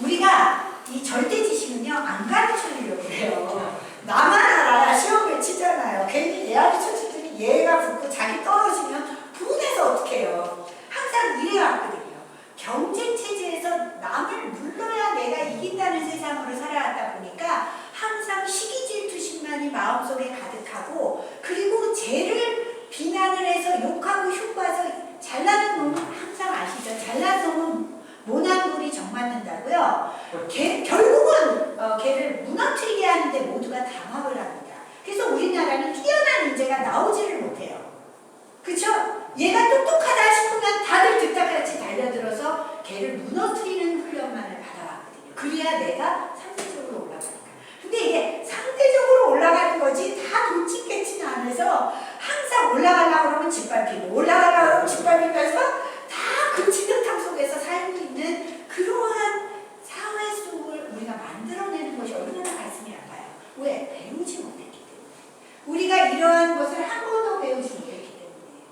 우리가 이 절대 지식은요 안 가르쳐 주려고 그래요. 나만 알아야 시험을 치잖아요. 괜히 얘한테 쳐주더니 얘가 붙고 자기 떨어지면 분해서 어떡해요. 항상 이래왔거든요. 경쟁 체제에서 남을 눌러야 내가 이긴다는 세상으로 살아왔다 보니까 항상 시기 질투심만이 마음속에 가득하고 그리고 죄를 비난을 해서 욕하고 흉봐서 잘나는 놈은 항상 아시죠? 잘난 놈은 모난 돌이 걔, 결국은 어, 걔를 무너뜨리게 하는데 모두가 담합을 합니다. 그래서 우리나라는 뛰어난 인재가 나오지를 못해요. 그쵸? 얘가 똑똑하다 싶으면 다들 득다같이 달려들어서 걔를 무너뜨리는 훈련만을 받아왔거든요. 그래야 내가 상대적으로 올라가니까. 근데 이게 상대적으로 올라가는 거지 다 돌직개치는 안에서 항상 올라가려고 그러면 짓밟히고 올라가려고 그러면 짓밟히면서 다 그 진흙탕 속에서 살고 있는 그러한 우리가 만들어내는 것이 얼마나 가슴이 아파요. 왜? 배우지 못했기 때문에. 우리가 이러한 것을 한 번도 배우지 못했기 때문에.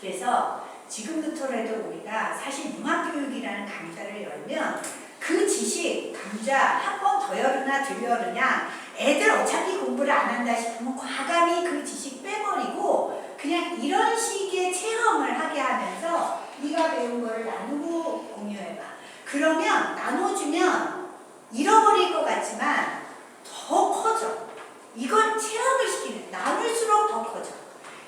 그래서 지금부터라도 우리가 사실 융합교육이라는 강좌를 열면 그 지식, 강좌 한 번 더 열으나 덜 열으냐 애들 어차피 공부를 안 한다 싶으면 과감히 그 지식 빼버리고 그냥 이런 식의 체험을 하게 하면서 네가 배운 거를 나누고 공유해봐. 그러면 나눠주면 잃어버릴 것 같지만 더 커져. 이건 체험을 시키는 나눌수록 더 커져.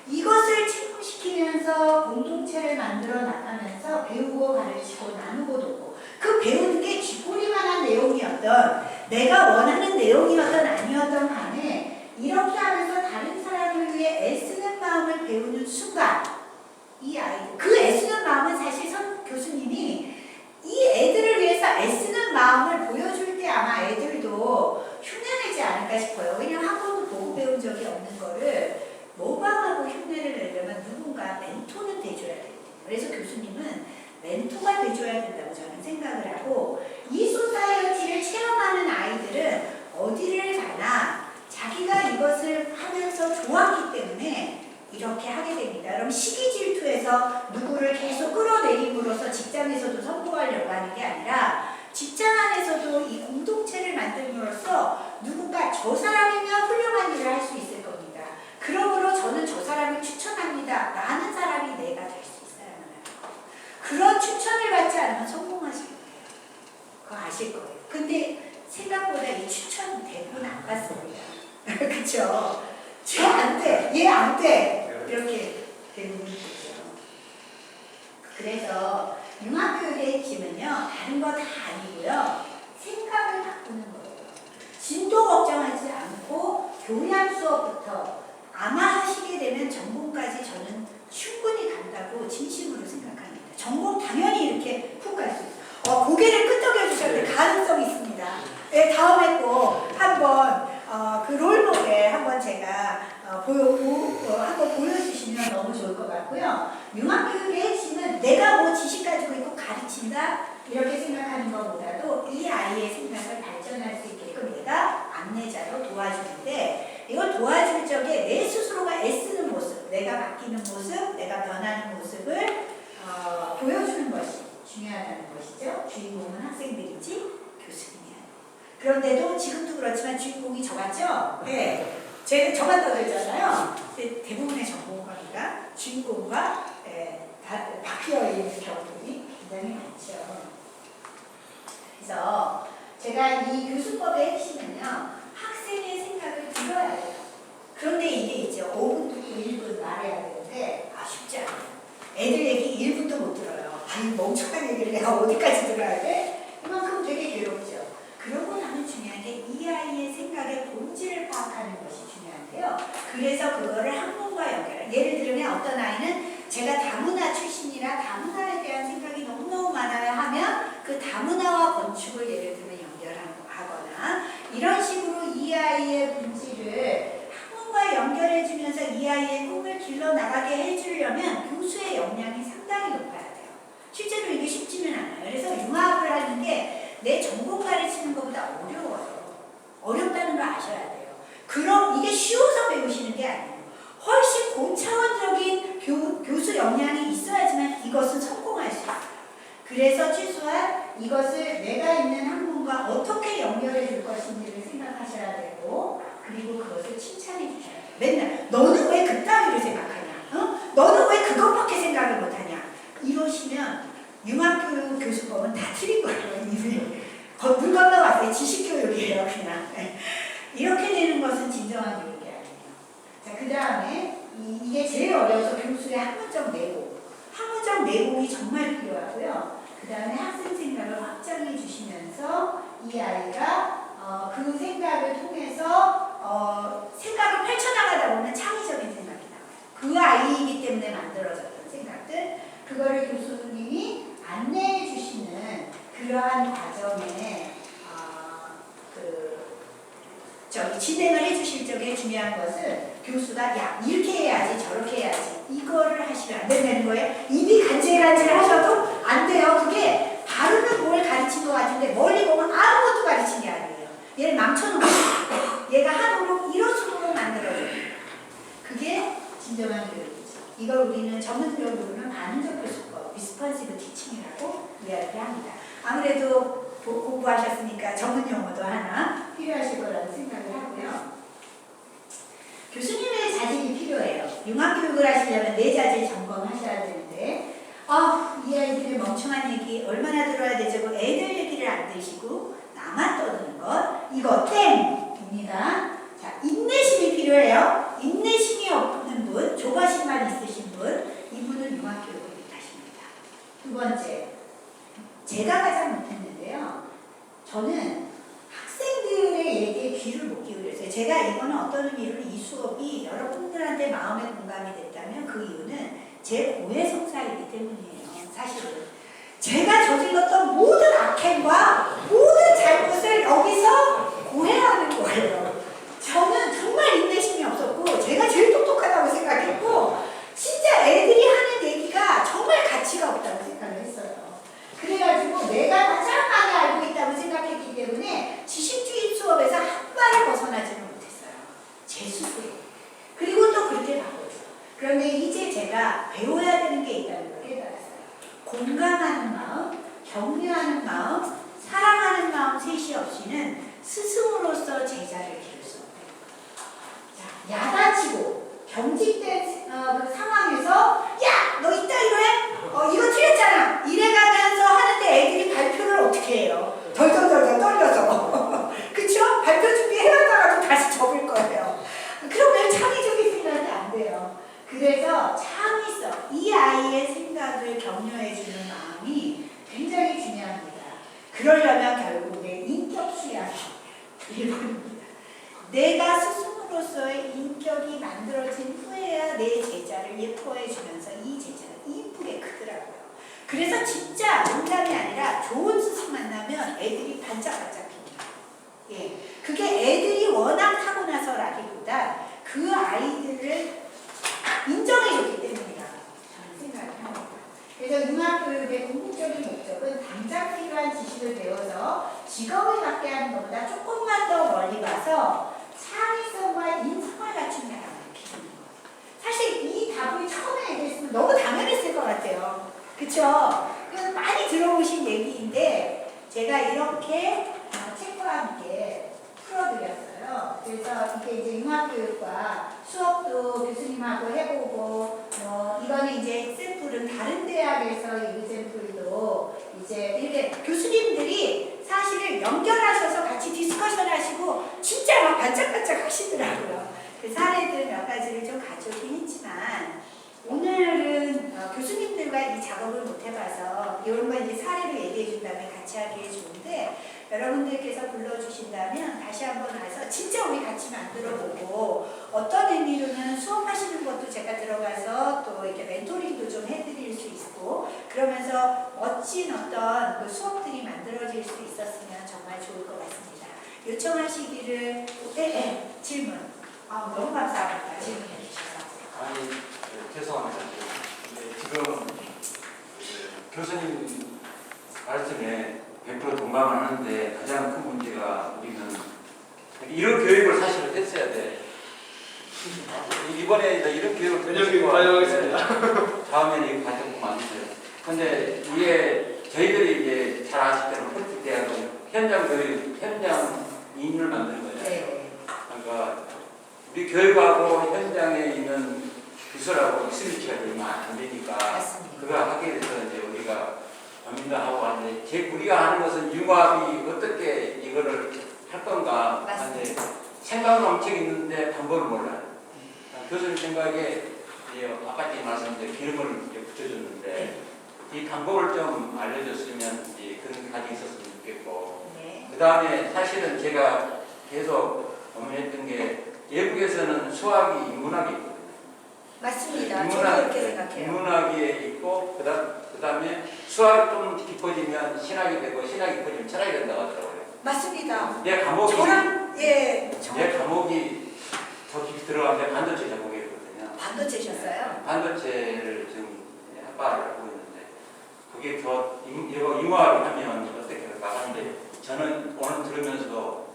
이것을 체험시키면서 공동체를 만들어 나가면서 배우고 가르치고 나누고 돕고 그 배우는 게 쥐꼬리만한 내용이었던 내가 원하는 내용이었던 아니었던 간에 이렇게 하면서 다른 사람을 위해 애쓰는 마음을 배우는 순간 이 아이들 그 애쓰는 마음은 사실 선 교수님이 이 애들을 위해서 애쓰는 마음을 보여줄 때 아마 애들도 흉내내지 않을까 싶어요. 왜냐면 한 번도 보고 배운 적이 없는 거를 모방하고 흉내를 내려면 누군가 멘토는 돼줘야 되거든요. 그래서 교수님은 멘토가 돼줘야 된다고 저는 생각을 하고 이 소사이어티를 체험하는 아이들은 어디를 가나 자기가 이것을 하면서 좋았기 때문에 이렇게 하게 됩니다. 그럼 시기 질투에서 누구를 계속 끌어내림으로써 직장에서도 성공하려고 하는 게 아니라 직장 안에서도 이 공동체를 만들므로써 누군가 저 사람이면 훌륭한 일을 할 수 있을 겁니다. 그러므로 저는 저 사람을 추천합니다. 라는 사람이 내가 될 수 있어야만 합니다. 그런 추천을 받지 않으면 성공하실 거예요. 그거 아실 거예요. 근데 생각보다 이 추천 대부분 안 받습니다. 그쵸? 쟤안 돼, 얘 안 돼. 이렇게 대부분 되죠. 그래서 융합교육의 핵심은요, 다른 거 다 아니고요, 생각을 바꾸는 거예요. 진도 걱정하지 않고 교양 수업부터 아마 하시게 되면 전공까지 저는 충분히 간다고 진심으로 생각합니다. 전공 당연히 이렇게 훅 갈 수 있어요. 어, 고개를 끄덕여 주셨는데 가능성이 있습니다. 네, 다음에 꼭 한번 어, 그 롤모델 한번 제가 어, 보여, 보, 어, 한번 보여주시면 너무 좋을 것 같고요. 융합교육의 핵심은 내가 뭐 지식 가지고 있고 가르친다 이렇게 생각하는 것보다도 이 아이의 생각을 발전할 수 있게끔 내가 안내자로 도와주는데 이걸 도와줄 적에 내 스스로가 애쓰는 모습, 내가 바뀌는 모습, 내가 변하는 모습을 어, 보여주는 것이 중요하다는 것이죠. 주인공은 학생들이지 교수님이 아니에요. 그런데도 지금도 그렇지만 주인공이 저 같죠? 네. 제, 저만 떠들잖아요. 대부분의 전공가가 주인공과 예, 다 바뀌어 있는 경우들이 굉장히 많죠. 그래서 제가 이 교수법의 핵심은요, 학생의 들어야 돼요. 그런데 이게 있죠. 5분 듣고 1분 말해야 되는데, 아, 쉽지 않아요. 애들 얘기 1분도 못 들어요. 아니, 멍청한 얘기를 내가 어디까지 들어야 돼? 이만큼 되게 괴롭죠. 그러고 나면 중요한 게 이 아이의 생각의 본질을 파악하는 것이 중요한데요. 그래서 그거를 학문과 연결. 예를 들면 어떤 아이는 제가 다문화 출신이라 다문화에 대한 생각이 너무너무 많아요 하면 그 다문화와 건축을 예를 들면 연결하거나 이런 식으로 이 아이의 본질을 학문과 연결해주면서 이 아이의 꿈을 길러나가게 해주려면 교수의 역량이 상당히 높아야 돼요. 실제로 이게 쉽지는 않아요. 그래서 융합을 하는 게 내 전공 가르치는 것보다 어려워요. 어렵다는 걸 아셔야 돼요. 그럼 이게 쉬워서 배우시는 게 아니에요. 훨씬 고차원적인 교, 교수 역량이 있어야지만 이것은 성공할 수 있어요. 그래서 최소한 이것을 내가 있는 학문과 어떻게 연결해 줄 것인지를 생각하셔야 되고 그리고 그것을 칭찬해 주셔야 돼요. 맨날 너는 왜 그따위를 생각하냐? 어? 너는 왜 그것밖에 생각을 못하냐? 이러시면 융합교육 교수법은 다 틀린 거예요. 이미 거- 물 건너갔어요. 지식교육이에요 그냥. 네. 이렇게 되는 것은 진정한 교육이 아니에요. 자, 그 다음에 이게 제일 어려워서 교수의 학문적 내공. 학문적 내공이 정말 필요하고요. 그 다음에 학생 생각을 확장해 주시면서 이 아이가 어, 그 생각을 통해서 어, 생각을 펼쳐나가다 보면 창의적인 생각이 나와요. 그 아이이기 때문에 만들어졌던 생각들, 그거를 교수님이 안내해 주시는 그러한 과정에 어, 그 저기 진행을 해 주실 적에 중요한 것은 교수가 야 이렇게 해야지 저렇게 해야지 이거를 하시면 안 된다는 거예요. 입이 간질간질 하셔도 안 돼요. 그게 바로는 뭘 가르친 것 같은데 멀리 보면 아무것도 가르친 게 아니에요. 얘를 거예요. 얘가 하도록 이런 식으로 만들어줘요. 그게 진정한 교육이죠. 이걸 우리는 전문적으로는 반응적 교수법, 리스폰시브 티칭이라고 이야기합니다. 아무래도 보- 공부하셨으니까 전문 용어도 하나 필요하실 거라는 생각을 하고요. 교수님의 자질이 필요해요. 융합교육을 하시려면 내 자질 점검하셔야 되는데 아, 이 아이들의 멍청한 얘기 얼마나 들어야 되죠? 그 애들 얘기를 안 드시고 나만 떠드는 것 이거 땡입니다. 자, 인내심이 필요해요. 인내심 이 없는 분, 조바심만 있으신 분, 이분은 융합교육을 못하십니다. 두 번째, 제가 가장 못했는데요. 저는 학생들의 얘기에 귀를 못 기울였어요. 제가 이거는 어떤 의미로 이 수업이 여러분들한테 마음에 공감이 됐다면 그 이유는 제 고해 성사이기 때문이에요. 사실은. 제가 저질렀던 모든 악행과 모든 잘못을 여기서 고해하는 거예요. 저는 정말 인내심이 없었고 제가 제일 똑똑하다고 생각했고 진짜 애들이 하는 얘기가 정말 가치가 없다고 생각을 했어요. 그래가지고 내가 가장 많이 알고 있다고 생각했기 때문에 지식주의 수업에서 한 발을 벗어나지는 못했어요. 제 스스로. 그리고 또 그렇게 바꿨죠. 그런데 이제 제가 배워야 되는 게 있다는 걸 깨달았어요. 공감하는 마음, 격려하는 마음, 사랑하는 마음 셋이 없이는 스승으로서 제자를 기를 수 없대요. 자, 야단치고 경직된 어, 그 상황에서 야, 너 이따 이래? 어, 이거 틀렸잖아. 이래가면서 하는데 애들이 발표를 어떻게 해요? 덜덜덜덜 떨려서. 그쵸? 발표 준비해왔다가도 다시 접을 거예요. 그러면 창의적인 생각이 안 돼요. 그래서 창의성, 이 아이의 생각을 격려해주는 마음이 굉장히 중요합니다. 그러려면 결국 내 인격 수양이 1번입니다. 내가 스승으로서의 인격이 만들어진 후에야 내 제자를 예뻐해주면서 이 제자가 이쁘게 크더라고요. 그래서 진짜 농담이 아니라 좋은 스승 만나면 애들이 반짝반짝합니다. 예, 그게 애들이 워낙 타고나서라기보다 그 아이들을 인정해줬기 때문이라고 저는 생각을 합니다. 그래서 융합교육의 궁극적인 목적은 당장 필요한 지식을 배워서 직업을 갖게 하는 것보다 조금만 더 멀리 가서 창의성과 인성을 갖춘 사람을 키우는 거예요. 사실 이 답을 처음에 얘기했으면 너무 당연했을 것 같아요. 그쵸? 많이 들어보신 얘기인데 제가 이렇게 어, 책과 함께 풀어드렸어요. 그래서 이게 이제 융합교육과 수업도 교수님하고 해보고 뭐 이거는 이제 샘플은 다른 대학에서의 이샘플도 이제 이렇게 교수님들이 사실을 연결하셔서 같이 디스커션 하시고 진짜 막 반짝반짝 하시더라고요. 그 사례들 몇 가지를 좀 가져오긴 했지만 오늘은 어, 교수님들과 이 작업을 못 해봐서 거 이제 사례로 얘기해 준 다음에 같이 하기에 좋은데 여러분들께서 불러주신다면 다시 한번 와서 진짜 우리 같이 만들어보고 어떤 의미로는 수업하시는 것도 제가 들어가서 또 이렇게 멘토링도 좀 해드릴 수 있고 그러면서 멋진 어떤 그 수업들이 만들어질 수 있었으면 정말 좋을 것 같습니다. 요청하시기를 네, 네, 질문. 아, 너무 감사합니다. 질문해 주셔서. 아니 네, 죄송합니다. 네, 지금 그 교수님 말씀에 100% 동감을 하는데 가장 큰 문제가 우리는 이런 교육을 사실은 했어야 돼. 이번에 이런 교육을 전형적인 반영하겠습니다. 다음에는 이거 가져보면 안 돼요. 근데 이게 저희들이 이제 잘 아시다시피 폴티 대학은 현장 교육, 현장 인을 만드는 거잖아요. 네. 그러니까 우리 교육하고 현장에 있는 부서라고 스위치가 되면 안 되니까 맞습니다. 그거 하기 위해서 이제 우리가 고민도 하는데 제 우리가 하는 것은 융합이 어떻게 이거를 할 건가 하는데 생각은 엄청 있는데 방법을 몰라요. 교수님 생각에 이제 아까 제 말씀대로 기름을 이제 붙여줬는데 이 방법을 좀 알려줬으면 이제 그런 가지 있었으면 좋겠고 네. 그 다음에 사실은 제가 계속 고민했던 게 예국에서는 수학이 인문학이. 맞습니다. 저도 그렇게 생각해요. 인문학이 있고 그다음 그다음에 수학이 좀 깊어지면 신학이 되고 신학이 깊어지면 철학이 된다고 하더라고요. 맞습니다. 내 과목이 저랑 예, 저 내 과목이 더 깊이 들어가는데 반도체 전공이거든요. 반도체셨어요? 반도체를 지금 학과를 하고 있는데 그게 더 임- 이거 융합을 하면 어떻게 할까 하는데 저는 오늘 들으면서도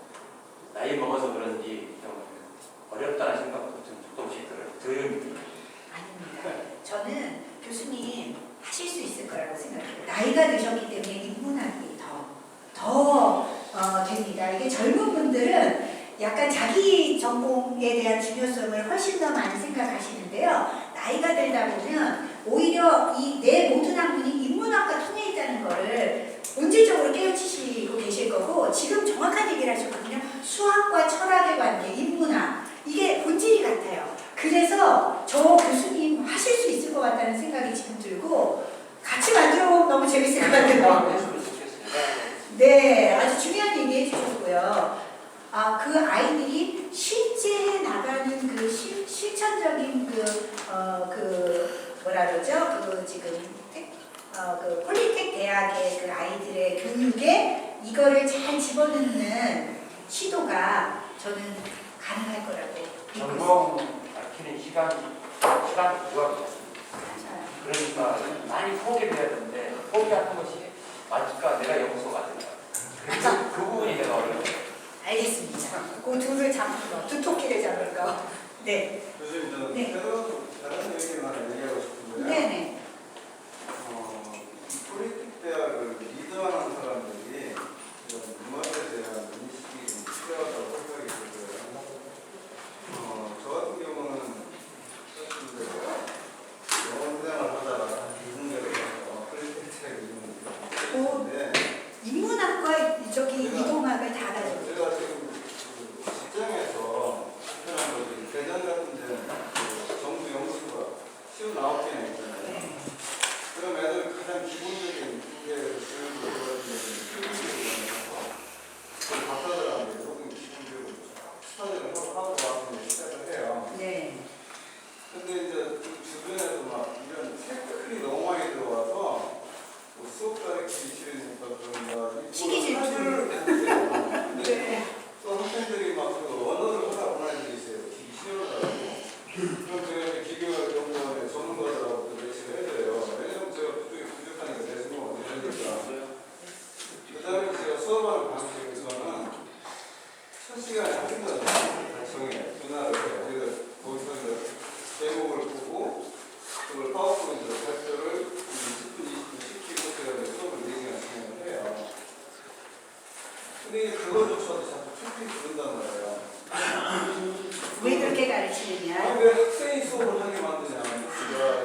나이 먹어서 그런지 좀 어렵다는 생각도 좀 조금씩 들어요. 들으면 아닙니다. 저는 교수님 하실 수 있을 거라고 생각해요. 나이가 드셨기 때문에 인문학이 더, 더 어, 됩니다. 이게 젊은 분들은 약간 자기 전공에 대한 중요성을 훨씬 더 많이 생각하시는데요. 나이가 들다 보면 오히려 이 내 모든 학문이 인문학과 통해 있다는 거를 본질적으로 깨우치시고 계실 거고 지금 정확한 얘기를 하셨거든요. 수학과 철학의 관계, 인문학 이게 본질이 같아요. 그래서 저 교수님 하실 수 있을 것 같다는 생각이 지금 들고 같이 만들어 보면 너무 재밌을 것 같아요. 했으면 좋겠어요. 네, 아주 중요한 얘기 해주셨고요. 아, 그 아이들이 실제 나가는 그 실, 실천적인 그, 어, 그, 뭐라 그러죠? 그 지금, 택- 어, 그 폴리텍 대학의 그 아이들의 교육에 이거를 잘 집어넣는 시도가 저는 가능할 거라고 믿고 있습니다. 전공 밝히는 시간 시간 부족합니다. 맞아요. 그러니까 많이 포기를 해야 되는데 포기하는 것이 맞을까 내가 연구소 같은가 그래서 그 부분이 내가 어려워요. 알겠습니다. 그 둘을 잡을까, 두 토끼를 잡을까. 네. 교수님 저 네. 새로운 다른 얘기만 얘기하고 싶은데 네네. 어, 폴리틱 대학을 리드하는 사람들이 이런 문화에 대한 인식이 좀 필요하다고 생각이 들어요. 어, 저 같은 경우는 사실 그 영어 생활을 하다가 이공계를 해서 폴리틱 대학에 있는데 인문학과 저기 이동학을 다 가지고. 제가 지금 그 직장에서 특별한 거지 대전 같은 데는 그 정부 연수가 59개나 있잖아요. 네. 그럼 애들 가장 기본적인 인재를 교육을 보여주는 교육이라서 그 박사들한테 조금 기본적으로 스타들을 하고 와서 이제 시작을 해요. 네. 근데 이제 그 주변에도 막 이런 색깔이 너무 많이 들어와서 뭐 수업 가르치기 싫으니까 그런가 시기 질투. 사실을 했는데 근데 네. 또 학생들이 막 그 언어를 하라고 하는 애들이 있어요. 기기 싫어하고. 그럼 제가 이제 기교 연구원의 전문가들하고 또 레슨을 해줘요. 왜냐면 제가 그쪽에 부족하니까 레슨을 못 해주니까. 그 다음에 제가 수업하는 방식에서는 첫 시간에 학생들한테 다 정해요. 분할을 해요. 그래서 거기서 이제 제목을 보고 그걸 파워포인트로 발표를 10분, 20분 시키고 제가 이제 수업을 4시간 진행을 해요. 근데 이제 그거조차도 자꾸 툭툭 부른단 말이에요. 왜 그렇게 가르치느냐? 아니, 왜 학생이 수업을 하게 만드냐.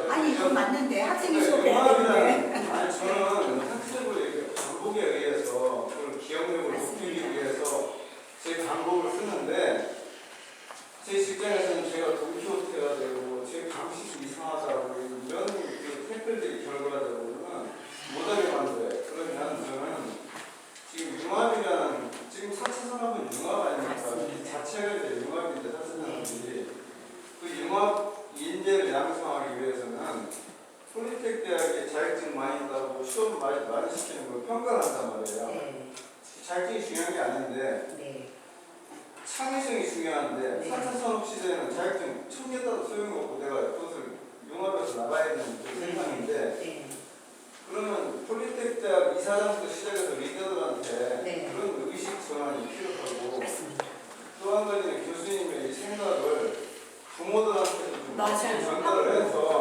아니, 그건 맞는데 학생이 수업해야 융합이라는- 되는데. 아니, 저는 학습을 반복에 의해서 그걸 기억력을 높이기 위해서 제 방법을 쓰는데 제 직장에서는 제가 도쿄태가 되고 제 방식이 이상하다고 이런 그 택배들이 결과적으로는 못하게 만들어요. 그러면 저는 지금 융합이라는 지금 4차 산업은 융합 아닙니까? 이 자체가 이제 융합인데 4차 산업이 그 융합 인재를 양성하기 위해서는 폴리텍 대학에 자격증 많이 따고 시험 많이, 많이 시키는 걸 평가를 한단 말이에요. 네. 자격증이 중요한 게 아닌데 네. 창의성이 중요한데 네. 4차 산업 시대에는 자격증 천개 따도 소용이 없고 내가 그것을 융합해서 나가야 되는 그 세상인데 네. 그러면 폴리텍 대학 이사장부터 시작해서 리더들한테 네. 그런 의식 전환이 필요하고. 또 한 가지는 교수님의 이 생각을 부모들한테도 좀 맞아요. 전달을 해서